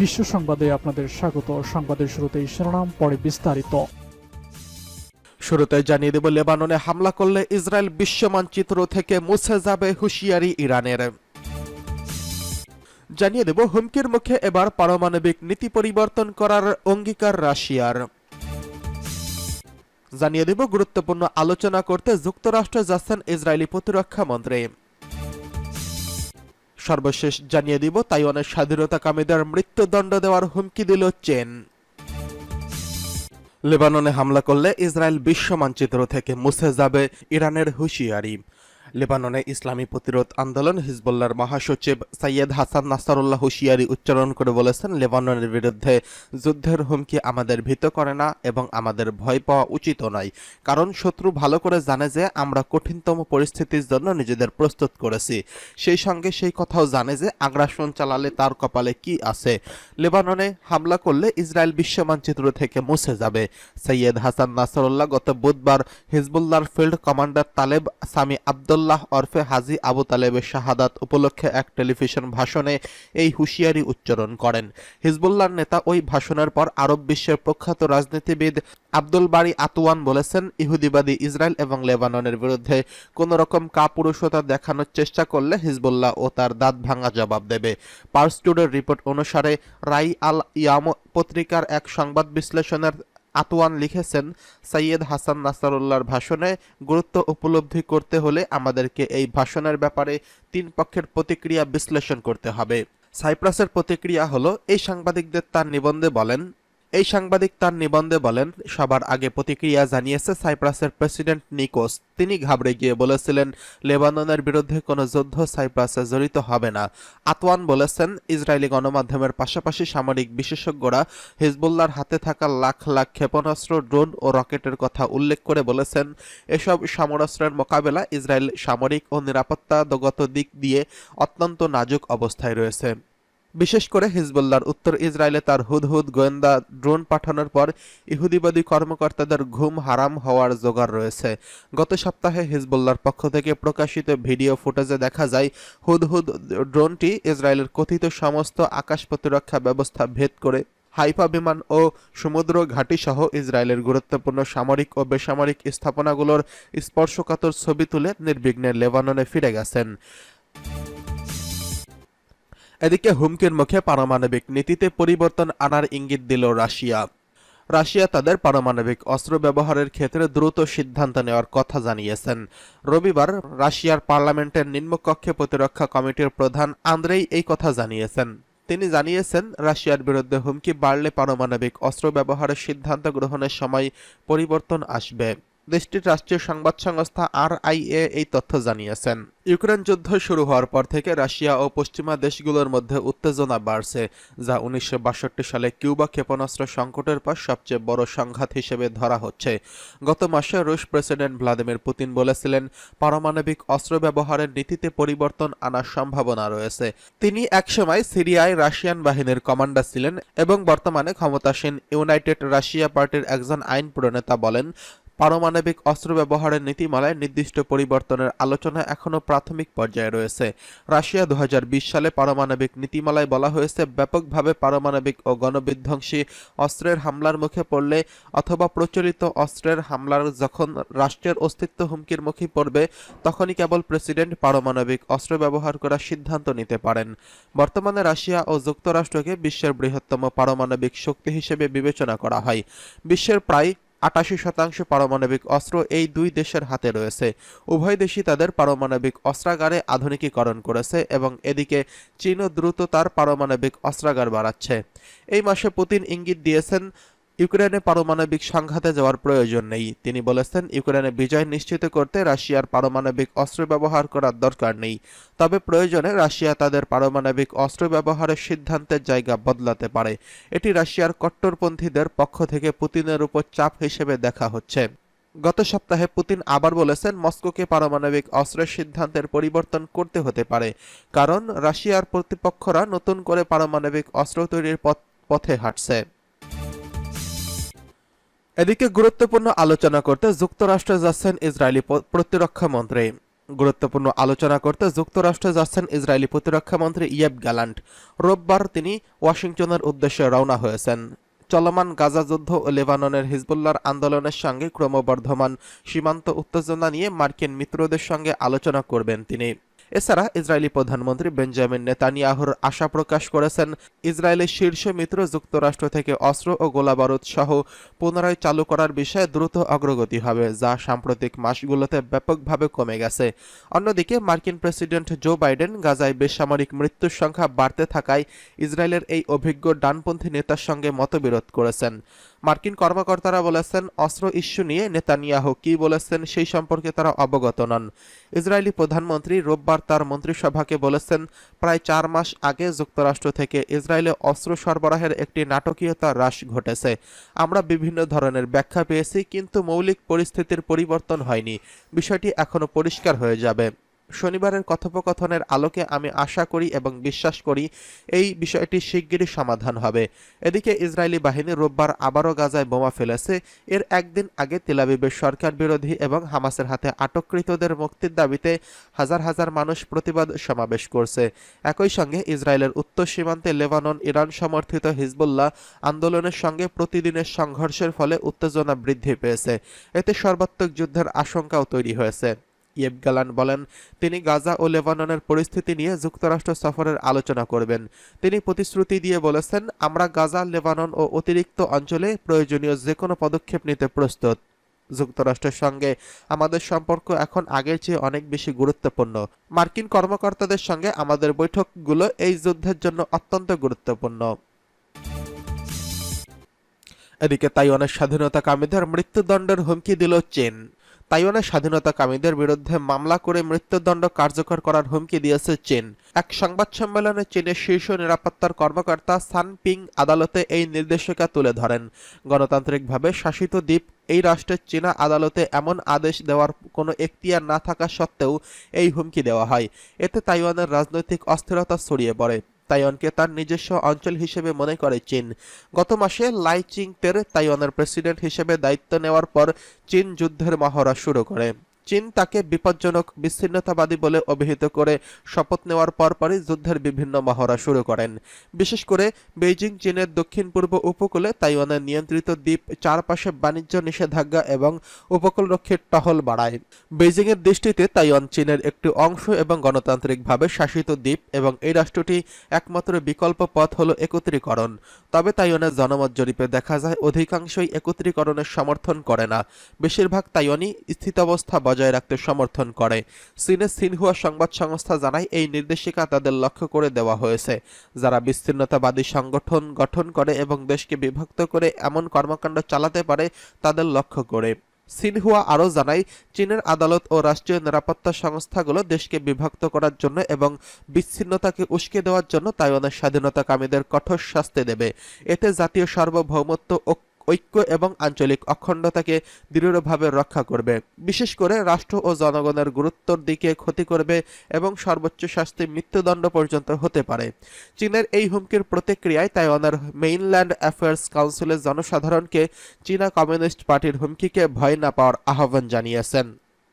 বিশ্ব সংবাদে আপনাদের স্বাগত। সংবাদের শুরুতেই শিরোনাম, পরে বিস্তারিত। শুরুতে জানিয়ে দেব, লেবাননে হামলা করলে ইসরায়েল বিশ্ব মানচিত্র থেকে মুছে যাবে হুঁশিয়ারি ইরানের। জানিয়ে দেব, হুমকির মুখে এবার পারমাণবিক নীতি পরিবর্তন করার অঙ্গীকার রাশিয়ার। জানিয়ে দেব, গুরুত্বপূর্ণ আলোচনা করতে যুক্তরাষ্ট্রে যাচ্ছেন ইসরায়েলি প্রতিরক্ষা মন্ত্রী। সর্বশেষ জানিয়ে দিব, তাইওয়ানের স্বাধীনতা কামীদের মৃত্যুদণ্ড দেওয়ার হুমকি দিল চেন। লেবাননে হামলা করলে ইসরায়েল বিশ্ব মানচিত্র থেকে মুছে যাবে ইরানের হুঁশিয়ারি। লেবাননে ইসলামী প্রতিরোধ আন্দোলন, হিজবুল্লাহর মহাসচিব সাইয়েদ হাসান নাসারুল্লাহ হুঁশিয়ারি উচ্চারণ করে বলেছেন, লেবাননের বিরুদ্ধে যুদ্ধের হুমকি আমাদের ভীত করে না এবং আমাদের ভয় পাওয়া উচিত নয়। কারণ শত্রু ভালো করে জানে যে আমরা কঠিনতম পরিস্থিতির জন্য নিজেদের প্রস্তুত করেছি। সেই সঙ্গে সেই কথাও জানে যে আগ্রাসন চালালে তার কপালে কি আছে। লেবাননে হামলা করলে ইসরায়েল বিশ্ব মানচিত্র থেকে মুছে যাবে। সৈয়দ হাসান নাসরুল্লাহ গত বুধবার হিজবুল্লাহর field commander Taleb Sami Abdullah ওরফে হাজি আবু তালেবের শাহাদাত উপলক্ষে এক টেলিভিশন ভাষণে এই হুঁশিয়ারি উচ্চারণ করেন। হিজবুল্লাহর নেতা ওই ভাষণের পর আরব বিশ্বের প্রখ্যাত রাজনীতিবিদ আব্দুল বারি আতুয়ান বলেছেন, ইহুদিবাদী ইসরায়েল এবং লেবাননের বিরুদ্ধে কোন রকম কাপুরুষতা দেখানোর চেষ্টা করলে হিজবুল্লাহ ও তার দাঁত ভাঙা জবাব দেবে। পার্স টুডের রিপোর্ট অনুসারে রাই আল ইয়াম পত্রিকার এক সংবাদ বিশ্লেষণের আতওয়ান লিখেছেন, সৈয়দ হাসান নাসারুল্লাহর ভাষণে গুরুত্ব উপলব্ধি করতে হলে আমাদেরকে এই ভাষণের ব্যাপারে তিন পক্ষের প্রতিক্রিয়া বিশ্লেষণ করতে হবে। সাইপ্রাসের প্রতিক্রিয়া হলো, এই সাংবাদিকদের তার নিবন্ধে বলেন এই সাংবাদিক তার নিবন্ধে বলেন, সবার আগে প্রতিক্রিয়া জানিয়েছে সাইপ্রাসের প্রেসিডেন্ট নিকোস। তিনি ঘাবড়ে গিয়ে বলেছিলেন, লেবাননের বিরুদ্ধে কোনো যুদ্ধ সাইপ্রাসে জড়িত হবে না। আতওয়ান বলেছেন, ইসরায়েলি গণমাধ্যমের পাশাপাশি সামরিক বিশেষজ্ঞরা হিজবুল্লাহর হাতে থাকা লাখ লাখ ক্ষেপণাস্ত্র, ড্রোন ও রকেটের কথা উল্লেখ করে বলেছেন, এসব সমরাস্ত্রের মোকাবেলা ইসরায়েল সামরিক ও নিরাপত্তাগত দিক দিয়ে অত্যন্ত নাজুক অবস্থায় রয়েছে। বিশেষ করে হিজবুল্লাহর উত্তর ইসরায়েলে তার হুদহুদ গোয়েন্দা ড্রোন পাঠানোর পর ইহুদিবাদী কর্মকর্তাদের ঘুম হারাম হওয়ার জোগাড় রয়েছে। গত সপ্তাহে হিজবুল্লাহর পক্ষ থেকে প্রকাশিত ভিডিও ফুটেজে দেখা যায়, হুদহুদ ড্রোনটি ইসরায়েলের কথিত সমস্ত আকাশ প্রতিরক্ষা ব্যবস্থা ভেদ করে হাইফা বিমান ও সমুদ্র ঘাঁটি সহ ইসরায়েলের গুরুত্বপূর্ণ সামরিক ও বেসামরিক স্থাপনাগুলোর স্পর্শকাতর ছবি তুলে নির্বিঘ্নে লেবাননে ফিরে গেছেন। এদিকে হুমকির মুখে পারমাণবিক নীতিতে পরিবর্তন আনার ইঙ্গিত দিল রাশিয়া। রাশিয়া তাদের পারমাণবিক অস্ত্র ব্যবহারের ক্ষেত্রে দ্রুত সিদ্ধান্ত নেওয়ার কথা জানিয়েছেন। রবিবার রাশিয়ার পার্লামেন্টের নিম্নকক্ষে প্রতিরক্ষা কমিটির প্রধান আন্দ্রেই এই কথা জানিয়েছেন। তিনি জানিয়েছেন, রাশিয়ার বিরুদ্ধে হুমকি বাড়লে পারমাণবিক অস্ত্র ব্যবহারের সিদ্ধান্ত গ্রহণের সময় পরিবর্তন আসবে। দেশটির রাষ্ট্রীয় সংবাদ সংস্থা আর এই তথ্য জানিয়েছেন। ইউক্রেন যুদ্ধ শুরু হওয়ার পর থেকে রাশিয়া ও পশ্চিমা দেশগুলোর মধ্যে উত্তেজনা বাড়ছে, যা উনিশশো বাষট্টি সালে কিউবা ক্ষেপণাস্ত্র সংকটের পর সবচেয়ে বড় সংঘাত হিসেবে ধরা হচ্ছে। গত মাসে রুশ প্রেসিডেন্ট ভ্লাদিমির পুতিন বলেছিলেন, পারমাণবিক অস্ত্র ব্যবহারের নীতিতে পরিবর্তন আনার সম্ভাবনা রয়েছে। তিনি একসময় সিরিয়ায় রাশিয়ান বাহিনীর কমান্ডার ছিলেন এবং বর্তমানে ক্ষমতাসীন ইউনাইটেড রাশিয়া পার্টির একজন আইন প্রণেতা বলেন পারমাণবিক অস্ত্র ব্যবহারের নীতিমালায় নির্দিষ্ট পরিবর্তনের আলোচনা এখনও প্রাথমিক পর্যায়ে রয়েছে। রাশিয়া দু হাজার বিশ সালে পারমাণবিক নীতিমালায় বলা হয়েছে, ব্যাপকভাবে পারমাণবিক ও গণবিধ্বংসী অস্ত্রের হামলার মুখে পড়লে অথবা প্রচলিত অস্ত্রের হামলার যখন রাষ্ট্রের অস্তিত্ব হুমকির মুখে পড়বে, তখনই কেবল প্রেসিডেন্ট পারমাণবিক অস্ত্র ব্যবহার করার সিদ্ধান্ত নিতে পারেন। বর্তমানে রাশিয়া ও যুক্তরাষ্ট্রকে বিশ্বের বৃহত্তম পারমাণবিক শক্তি হিসেবে বিবেচনা করা হয়। বিশ্বের প্রায় আটাশি শতাংশ পারমাণবিক অস্ত্র এই দুই দেশের হাতে রয়েছে। উভয় দেশই তাদের পারমাণবিক অস্ত্রাগারে আধুনিকীকরণ করেছে এবং এদিকে চীনও দ্রুত তার পারমাণবিক অস্ত্রাগার বাড়াচ্ছে। এই মাসে পুতিন ইঙ্গিত দিয়েছেন ইউক্রেনে পারমাণবিক সংঘাতে যাওয়ার প্রয়োজন নেই। তিনি বলেছেন, ইউক্রেনে বিজয় নিশ্চিত করতে রাশিয়ার পারমাণবিক অস্ত্র ব্যবহার করার দরকার নেই। তবে প্রয়োজনে রাশিয়া তাদের পারমাণবিক অস্ত্র ব্যবহারের সিদ্ধান্তের জায়গা বদলাতে পারে। এটি রাশিয়ার কট্টরপন্থীদের পক্ষ থেকে পুতিনের উপর চাপ হিসেবে দেখা হচ্ছে। গত সপ্তাহে পুতিন আবার বলেছেন, মস্কোকে পারমাণবিক অস্ত্রের সিদ্ধান্তের পরিবর্তন করতে হতে পারে। কারণ, রাশিয়ার প্রতিপক্ষরা নতুন করে পারমাণবিক অস্ত্র তৈরির পথে হাঁটছে। এদিকে গুরুত্বপূর্ণ আলোচনা করতে যুক্তরাষ্ট্রে যাচ্ছেন ইসরায়েলি প্রতিরক্ষা মন্ত্রী। গুরুত্বপূর্ণ আলোচনা করতে যুক্তরাষ্ট্রে যাচ্ছেন ইসরায়েলি প্রতিরক্ষা মন্ত্রী ইয়েব গ্যালান্ট। রোববার তিনি ওয়াশিংটনের উদ্দেশ্যে রওনা হয়েছেন। চলমান গাজা যুদ্ধ ও লেবাননের হিজবুল্লার আন্দোলনের সঙ্গে ক্রমবর্ধমান সীমান্ত উত্তেজনা নিয়ে মার্কিন মিত্রদের সঙ্গে আলোচনা করবেন তিনি। এছাড়া ইসরায়েলি প্রধানমন্ত্রী বেঞ্জামিন নেতানিয়াহুর আশা প্রকাশ করেছেন ইসরায়েলের শীর্ষ মিত্র যুক্তরাষ্ট্র থেকে অস্ত্র ও গোলাবারুদ সহ পুনরায় চালু করার বিষয়ে দ্রুত অগ্রগতি হবে, যা সাম্প্রতিক মাসগুলোতে ব্যাপকভাবে কমে গেছে। অন্যদিকে, মার্কিন প্রেসিডেন্ট জো বাইডেন গাজায় বেসামরিক মৃত্যুর সংখ্যা বাড়তে থাকায় ইসরায়েলের এই অভিজ্ঞ ডানপন্থী নেতার সঙ্গে মতবিরোধ করেছেন। মার্কিন কর্মকর্তারা বলেছেন, অস্ত্র ইস্যু নিয়ে নেতানিয়াহু কি বলেছেন সেই সম্পর্কে তারা অবগত নন। ইসরায়েলি প্রধানমন্ত্রী রোববার তার মন্ত্রিসভাকে বলেছেন, প্রায় চার মাস আগে যুক্তরাষ্ট্র থেকে ইসরায়েলে অস্ত্র সরবরাহের একটি নাটকীয়তা হ্রাস ঘটেছে। আমরা বিভিন্ন ধরনের ব্যাখ্যা পেয়েছি, কিন্তু মৌলিক পরিস্থিতির পরিবর্তন হয়নি। বিষয়টি এখনও পরিষ্কার হয়ে যাবে। শনিবারের কথোপকথনের আলোকে আমি আশা করি এবং বিশ্বাস করি এই বিষয়টি শিগগিরই সমাধান হবে। এদিকে ইসরায়েলি বাহিনী রোববার আবারও গাজায় বোমা ফেলেছে। এর একদিন আগে তেলাবিবের সরকার বিরোধী এবং হামাসের হাতে আটককৃতদের মুক্তির দাবিতে হাজার হাজার মানুষ প্রতিবাদ সমাবেশ করছে। একই সঙ্গে ইসরায়েলের উত্তর সীমান্তে লেবানন, ইরান সমর্থিত হিজবুল্লাহ আন্দোলনের সঙ্গে প্রতিদিনের সংঘর্ষের ফলে উত্তেজনা বৃদ্ধি পেয়েছে। এতে সর্বাত্মক যুদ্ধের আশঙ্কাও তৈরি হয়েছে। ইয়েব গ্যালান বলেন, তিনি গাজা ও লেবাননের পরিস্থিতি নিয়ে যুক্তরাষ্ট্র সফরের আলোচনা করবেন। তিনি প্রতিশ্রুতি দিয়ে বলেছেন, আমরা গাজা, লেবানন ও অতিরিক্ত অঞ্চলে প্রয়োজনীয় যে কোনো পদক্ষেপ নিতে প্রস্তুত। যুক্তরাষ্ট্রের সঙ্গে আমাদের সম্পর্ক এখন আগের চেয়ে অনেক বেশি গুরুত্বপূর্ণ। মার্কিন কর্মকর্তাদের সঙ্গে আমাদের বৈঠকগুলো এই যুদ্ধের জন্য অত্যন্ত গুরুত্বপূর্ণ। এদিকে তাইওয়ানের স্বাধীনতাকামীদের মৃত্যুদণ্ডের হুমকি দিল চীন। তাইওয়ানের স্বাধীনতাকামীদের বিরুদ্ধে মামলা করে মৃত্যুদণ্ড কার্যকর করার হুমকি দিয়েছে চীন। এক সংবাদ সম্মেলনে চীনের শীর্ষ নিরাপত্তার কর্মকর্তা সান পিং আদালতে এই নির্দেশিকা তুলে ধরেন। গণতান্ত্রিকভাবে শাসিত দ্বীপ, এই রাষ্ট্রের চীনা আদালতে এমন আদেশ দেওয়ার কোনো এখতিয়ার না থাকা সত্ত্বেও এই হুমকি দেওয়া হয়। এতে তাইওয়ানের রাজনৈতিক অস্থিরতা ছড়িয়ে পড়ে। তাইওয়ানকে তার নিজস্ব অঞ্চল হিসেবে মনে করে চীন। গত মাসে লাই চিং তের তাইওয়ানের প্রেসিডেন্ট হিসেবে দায়িত্ব নেওয়ার পর চীন যুদ্ধের মহড়া শুরু করে। চীন তাকে বিপজ্জনক, বিচ্ছিন্নতাবাদী বলে অভিহিত করে শপথ নেওয়ার পরপরই যুদ্ধের বিভিন্ন মহড়া শুরু করেন। বিশেষ করে বেইজিং চীনের দক্ষিণ পূর্ব উপকূলে তাইওয়ানের নিয়ন্ত্রিত দ্বীপ চারপাশে বাণিজ্য নিষেধাজ্ঞা এবং উপকূলরক্ষীর টহল বাড়ায়। বেইজিংয়ের দৃষ্টিতে তাইওয়ান চীনের একটি অংশ এবং গণতান্ত্রিকভাবে শাসিত দ্বীপ এবং এই রাষ্ট্রটি একমাত্র বিকল্প পথ হল একত্রীকরণ। তবে তাইওয়ানের জনমত জরিপে দেখা যায়, অধিকাংশই একত্রীকরণের সমর্থন করে না। বেশিরভাগ তাইওয়ানি স্থিতাবস্থা বজায় রাখতে সমর্থন করে। চীনের সিনহুয়া সংবাদ সংস্থা জানায়, এই নির্দেশিকা তাদের লক্ষ্য করে দেওয়া হয়েছে। যারা বিচ্ছিন্নতাবাদী সংগঠন গঠন করে এবং দেশকে বিভক্ত করে এমন কর্মকাণ্ড চালাতে পারে, তাদের লক্ষ্য করে। সিনহুয়া আরও জানায়, চীনের আদালত ও রাষ্ট্রীয় নিরাপত্তা সংস্থাগুলো দেশকে বিভক্ত করার জন্য এবং বিচ্ছিন্নতাকে উস্কে দেওয়ার জন্য তাইওয়ানের স্বাধীনতাকামীদের কঠোর শাস্তি দেবে। এতে জাতীয় সার্বভৌমত্ব ঐক্য এবং আঞ্চলিক অখণ্ডতাকে দৃঢ়ভাবে রক্ষা করবে। বিশেষ করে রাষ্ট্র ও জনগণের গুরুত্বর দিকে ক্ষতি করবে এবং সর্বোচ্চ শাস্তি মৃত্যুদণ্ড পর্যন্ত হতে পারে। চীনের এই হুমকির প্রতিক্রিয়ায় তাইওয়ানের মেইনল্যান্ড অ্যাফেয়ার্স কাউন্সিলের জনসাধারণকে চীনা কমিউনিস্ট পার্টির হুমকিকে ভয় না পাওয়ার আহ্বান জানিয়েছেন।